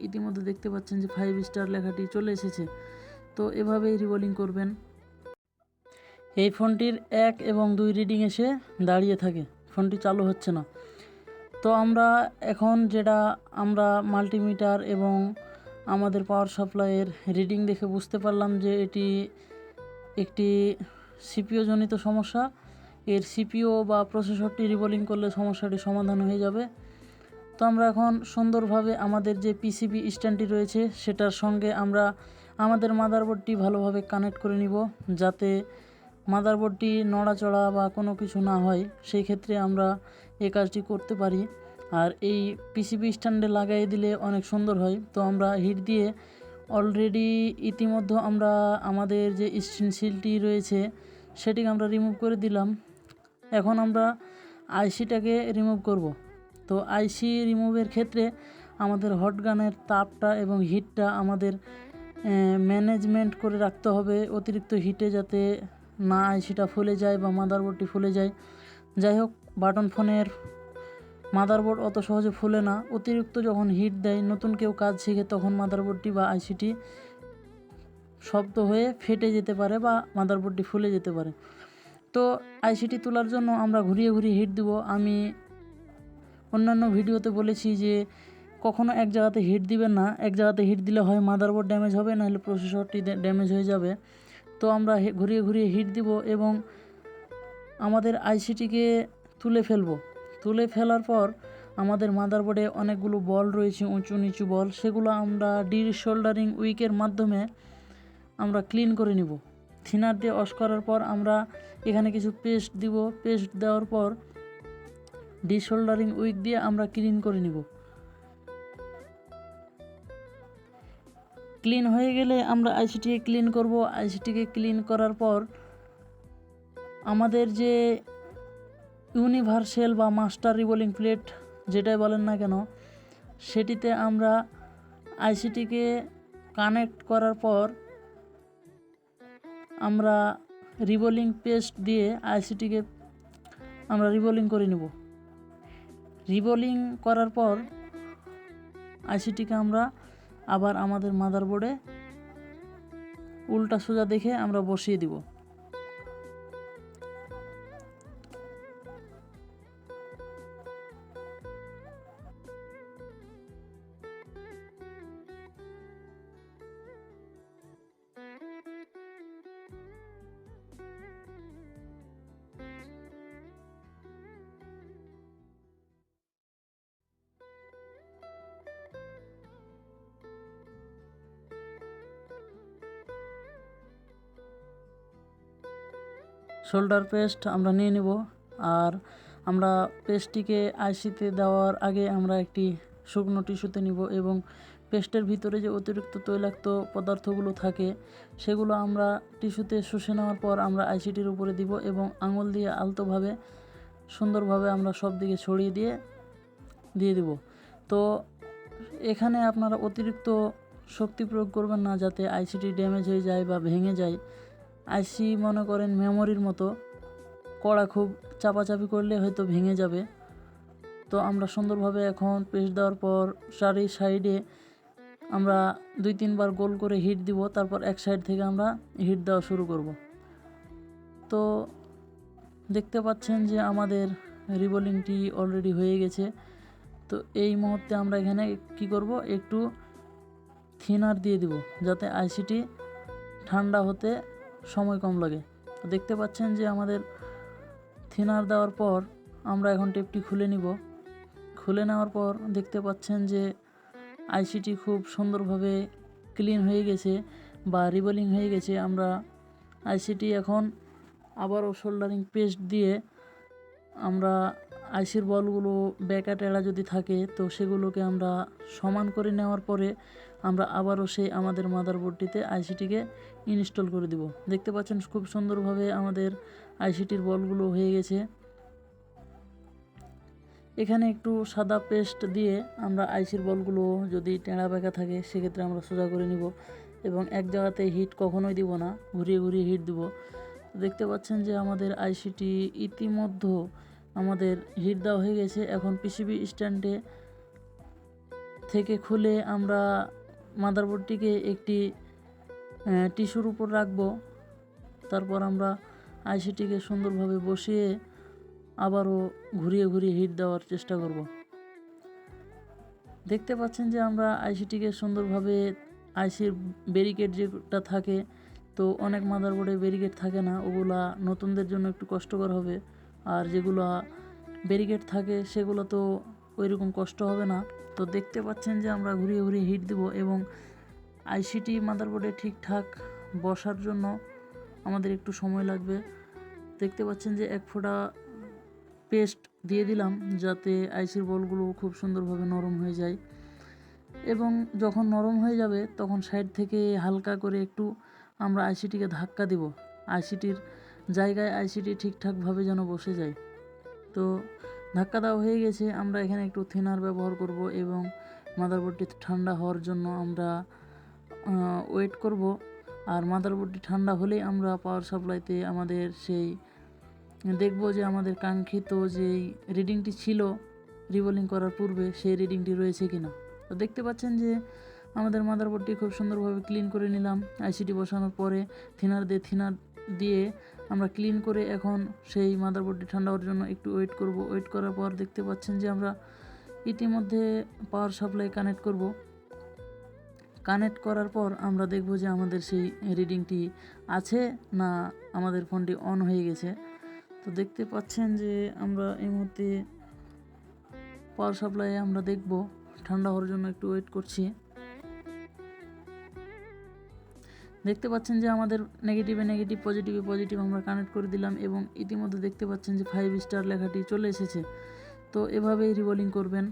ইতিমধ্যে দেখতে পাচ্ছেন যে ফাইভ স্টার লেখাটি চলে এসেছে। তো এভাবেই রিবোলিং করবেন। এই ফোনটির এক এবং দুই রিডিং এসে দাঁড়িয়ে থাকে। ফোনটি চালু হচ্ছে না। তো আমরা এখন যেটা আমরা মাল্টিমিটার এবং আমাদের পাওয়ার সাপ্লাইয়ের রিডিং দেখে বুঝতে পারলাম যে এটি একটি সিপিও জনিত সমস্যা। এর সিপিও বা প্রসেসরটি রিবোলিং করলে সমস্যাটি সমাধান হয়ে যাবে। তো আমরা এখন সুন্দরভাবে আমাদের যে পিসিবি স্ট্যান্ডটি রয়েছে, সেটার সঙ্গে আমরা আমাদের মাদারবোর্ডটি ভালোভাবে কানেক্ট করে নিব, যাতে মাদারবোর্ডটি নড়াচড়া বা কোনো কিছু না হয়। সেই ক্ষেত্রে আমরা এই কাজটি করতে পারি। আর এই পিসিবি স্ট্যান্ডে লাগাই দিলে অনেক সুন্দর হয়। তো আমরা হিট দিয়ে অলরেডি ইতিমধ্যে আমরা আমাদের যে স্টেনসিলটি রয়েছে, সেটিকে আমরা রিমুভ করে দিলাম। এখন আমরা আইসিটাকে রিমুভ করব। তো আইসি রিমুভের ক্ষেত্রে আমাদের হটগানের তাপটা এবং হিটটা আমাদের ম্যানেজমেন্ট করে রাখতে হবে। অতিরিক্ত হিটে যাতে না আইসিটা ফুলে যায় বা মাদারবোর্ডটি ফুলে যায়। যাই হোক বাটন ফোনের মাদারবোর্ড অত সহজে ফুলে না। অতিরিক্ত যখন হিট দেয়, নতুন কেউ কাজ শিখে তখন মাদারবোর্ডটি বা আইসিটি শব্দ হয়ে ফেটে যেতে পারে বা মাদারবোর্ডটি ফুলে যেতে পারে। তো আইসিটি তোলার জন্য আমরা ঘুরিয়ে ঘুরিয়ে হিট দিব। আমি অন্যান্য ভিডিওতে বলেছি যে কখনো এক জায়গাতে হিট দিবেন না। এক জায়গাতে হিট দিলে হয় মাদারবোর্ড ড্যামেজ হবে, নাহলে প্রসেসরটি ড্যামেজ হয়ে যাবে। তো আমরা ঘুরিয়ে ঘুরিয়ে হিট দিব এবং আমাদের আইসিটিকে তুলে ফেলব। তুলে ফেলার পর আমাদের মাদারবোর্ডে অনেকগুলো বল রয়েছে, উঁচু নিচু বল সেগুলো আমরা ডি শোল্ডারিং উইকের মাধ্যমে আমরা ক্লিন করে নিব। থিনার দিয়ে অস করার পর আমরা এখানে কিছু পেস্ট দিব। পেস্ট দেওয়ার পর ডি শোল্ডারিং উইক দিয়ে আমরা ক্লিন করে নিব। ক্লিন হয়ে গেলে আমরা আইসিটিকে ক্লিন করব। আইসিটিকে ক্লিন করার পর আমাদের যে ইউনিভার্সাল বা মাস্টার রিবোলিং প্লেট, যেটাই বলেন না কেন, সেটিতে আমরা আইসিটিকে কানেক্ট করার পর আমরা রিবোলিং পেস্ট দিয়ে আইসিটিকে আমরা রিবোলিং করে নেব। রিবোলিং করার পর আইসিটিকে আমরা আবার আমাদের মাদারবোর্ডে উল্টা সোজা দেখে আমরা বসিয়ে দিব। শোল্ডার পেস্ট আমরা নিয়ে নেব। আর আমরা পেস্টটিকে আইসিতে দেওয়ার আগে আমরা একটি শুকনো টিস্যুতে নিব এবং পেস্টের ভিতরে যে অতিরিক্ত তৈলাক্ত পদার্থগুলো থাকে, সেগুলো আমরা টিস্যুতে শুষে নেওয়ার পর আমরা আইসিটির উপরে দিব এবং আঙুল দিয়ে আলতোভাবে, সুন্দরভাবে আমরা সব দিকে ছড়িয়ে দিয়ে দিয়ে দিব। তো এখানে আপনারা অতিরিক্ত শক্তি প্রয়োগ করবেন না যাতে আইসিটি ড্যামেজ হয়ে যায় বা ভেঙে যায়। আইসি মনে করেন মেমোরির মতো কড়া খুব চাপাচাপি করলে হয়তো ভেঙে যাবে। তো আমরা সুন্দরভাবে এখন পেস্ট দেওয়ার পর চারি সাইডে আমরা দুই তিনবার গোল করে হিট দিব, তারপর এক সাইড থেকে আমরা হিট দেওয়া শুরু করব। তো দেখতে পাচ্ছেন যে আমাদের রিবোলিংটি অলরেডি হয়ে গেছে। তো এই মুহূর্তে আমরা এখানে কি করব? একটু থিনার দিয়ে দিব, যাতে আইসিটি ঠান্ডা হতে সময় কম লাগে। দেখতে পাচ্ছেন যে আমাদের থিনার দেওয়ার পর আমরা এখন টেপটি খুলে নিব। খুলে নেওয়ার পর দেখতে পাচ্ছেন যে আইসিটি খুব সুন্দরভাবে ক্লিন হয়ে গেছে বা রিবোলিং হয়ে গেছে। আমরা আইসিটি এখন আবারও শোল্ডারিং পেস্ট দিয়ে আমরা আইসির বলগুলো বেঁকা টেড়া যদি থাকে, তো সেগুলোকে আমরা সমান করে নেওয়ার পরে আমরা আবারও সেই আমাদের মাদারবোর্ডটিতে আইসিটিকে ইনস্টল করে দিব। দেখতে পাচ্ছেন খুব সুন্দরভাবে আমাদের আইসিটির বলগুলো হয়ে গেছে। এখানে একটু সাদা পেস্ট দিয়ে আমরা আইসির বলগুলো যদি টেঁড়া বেঁকা থাকে, সেক্ষেত্রে আমরা সোজা করে নিব এবং এক জায়গাতে হিট কখনোই দিব না, ঘুরিয়ে ঘুরিয়ে হিট দিব। দেখতে পাচ্ছেন যে আমাদের আইসিটি ইতিমধ্যে আমাদের হিট দেওয়া হয়ে গেছে। এখন পিসিবি স্ট্যান্ডে থেকে খুলে আমরা মাদারবোর্ডটিকে একটি টিস্যুর উপর রাখব। তারপর আমরা আইসিটিকে সুন্দরভাবে বসিয়ে আবারও ঘুরিয়ে ঘুরিয়ে হিট দেওয়ার চেষ্টা করব। দেখতে পাচ্ছেন যে আমরা আইসিটিকে সুন্দরভাবে আইসির ব্যারিকেড যেটা থাকে, তো অনেক মাদারবোর্ডে ব্যারিকেড থাকে না, ওগুলা নতুনদের জন্য একটু কষ্টকর হবে। আর যেগুলো ব্যারিকেড থাকে, সেগুলো তো ওই রকম কষ্ট হবে না। তো দেখতে পাচ্ছেন যে আমরা ঘুরিয়ে ঘুরিয়ে হিট দেব এবং আইসিটি মাদারবোর্ডে ঠিকঠাক বসার জন্য আমাদের একটু সময় লাগবে। দেখতে পাচ্ছেন যে এক ফোঁটা পেস্ট দিয়ে দিলাম যাতে আইসির বলগুলো খুব সুন্দরভাবে নরম হয়ে যায়। এবং যখন নরম হয়ে যাবে, তখন সাইড থেকে হালকা করে একটু আমরা আইসিটিকে ধাক্কা দিব। আইসিটির জায়গায় আইসিটি ঠিকঠাকভাবে যেন বসে যায়। তো ধাক্কা দেওয়া হয়ে গেছে, আমরা এখানে একটু থিনার ব্যবহার করব এবং মাদারবোর্ডটি ঠান্ডা হওয়ার জন্য আমরা ওয়েট করব। আর মাদারবোর্ডটি ঠান্ডা হলেই আমরা পাওয়ার সাপ্লাইতে আমাদের সেই, দেখব যে আমাদের কাঙ্ক্ষিত যেই রিডিংটি ছিল রিভলিং করার পূর্বে সেই রিডিংটি রয়েছে কি না তো দেখতে পাচ্ছেন যে আমাদের মাদারবোর্ডটি খুব সুন্দরভাবে ক্লিন করে নিলাম। আইসিটি বসানোর পরে থিনার দিয়ে, থিনার দিয়ে আমরা ক্লিন করে এখন সেই মাদারবোর্ডটি ঠান্ডা হওয়ার জন্য একটু ওয়েট করব। ওয়েট করার পর দেখতে পাচ্ছেন যে আমরা ইতিমধ্যে পাওয়ার সাপ্লাই কানেক্ট করব। কানেক্ট করার পর আমরা দেখব যে আমাদের সেই রিডিংটি আছে না আমাদের ফোনটি অন হয়ে গেছে। তো দেখতে পাচ্ছেন যে আমরা এই মুহূর্তে পাওয়ার সাপ্লাই আমরা দেখব। ঠান্ডা হওয়ার জন্য একটু ওয়েট করছি। দেখতে পাচ্ছেন যে আমাদের নেগেটিভে নেগেটিভ পজিটিভে পজিটিভ আমরা কানেক্ট করে দিলাম এবং ইতিমধ্যে দেখতে পাচ্ছেন যে ফাইভ স্টার লেখাটি চলে এসেছে। তো এভাবেই রিভলিং করবেন।